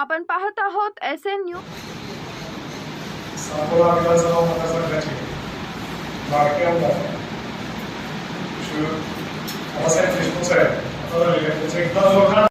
आपण पाहत आहोत एस एन न्यू साकोला विधानसभा मतदारसंघाचे लाडके आमदार श्री बाबासाहेब देशमुख साहेब. आता झालेले आहेत. त्यांचं एकदा जोरदार.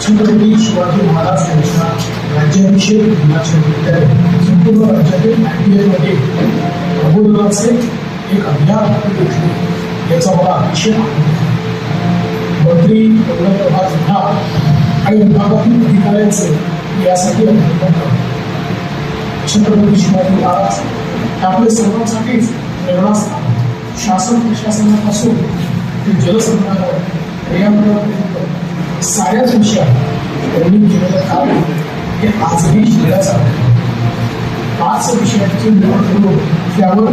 छत्रपती शिवाजी महाराज यांच्या राज्याभिषेक दिनाच्या निमित्ताने संपूर्ण राज्यातील आयटीआयमध्ये प्रबोधनाचे एक अभियान घेतले याचा मला अतिशय. मंत्री प्रभात विभाग आणि विभागातील अधिकाऱ्यांचे यासाठी अभिनंदन करतो छत्रपती शिवाजी महाराज आपल्या सर्वांसाठीच प्रेरणास्थान शासन प्रशासनापासून ते जलसंधारण पर्यावरणापर्यंत साऱ्याच विषयात त्यांनी केलेलं कार्य हे आजही शिकण्याचं आहे. पाच विषयांची निवड करून त्यावर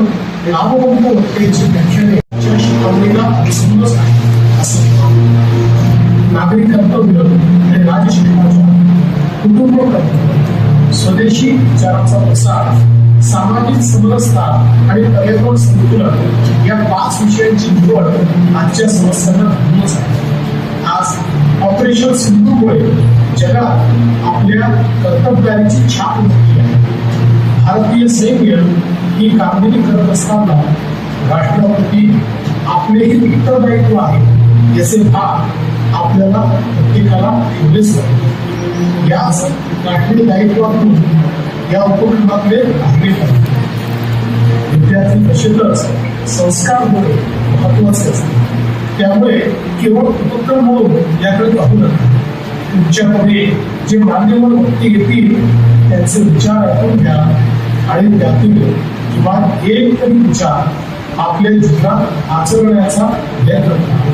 लाभवंत वक्त्यांची व्याख्याने ज्या शिकवणीला अनुसरूनच आहे. असं मी मानतो. नागरिक कर्तव्य कुटुंब स्वदेशी विचारांचा प्रसार सामाजिक समरसता आणि पर्यावरण संतुलन या पाच विषयांची निवड आजच्या समस्यांना धरूनच आहे. आज ऑपरेशन सिंधूमुळे जगात आपल्या कर्तव्यांची छाप उमटली आहे. भारतीय सैन्य ही कामगिरी करत असताना राष्ट्राप्रती आपलेही उत्तरदायित्व आहे याचे भाग आपल्याला प्रत्येकाला ठेवलेच पाहिजे याच दायित्व दायित्वातून या उपक्रमातले भागले पाहिजे. विद्यार्थी तसेच संस्कार होणे महत्त्वाचे असते. त्यामुळे केवळ उपक्रम म्हणून याकडे पाहू नका. तुमच्यामध्ये जे मान्यवर व्यक्ती येतील त्यांचे विचार ऐकून घ्या आणि त्यातील किमान एक तरी विचार आपल्या जीवनात आचरण्याचा प्रयत्न करा.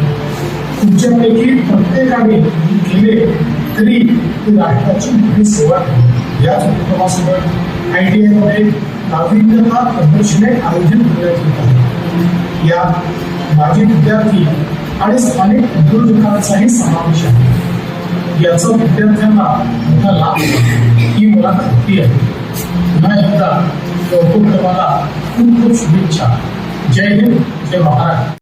तुमच्यापैकी प्रत्येकाने केले तरी ती राष्ट्राची मोठी सेवा आहे. याच उपक्रमासोबत आय टी आयमध्ये नाविन्यता प्रदर्शने आयोजित करण्यात येत आहे यात माजी विद्यार्थी आणि स्थानिक उद्योजकांचाही समावेश आहे. याचा विद्यार्थ्यांना मोठा लाभ ही मला खात्री आहे. पुन्हा एकदा या उपक्रमाला खूप खूप शुभेच्छा. जय हिंद जय महाराष्ट्र.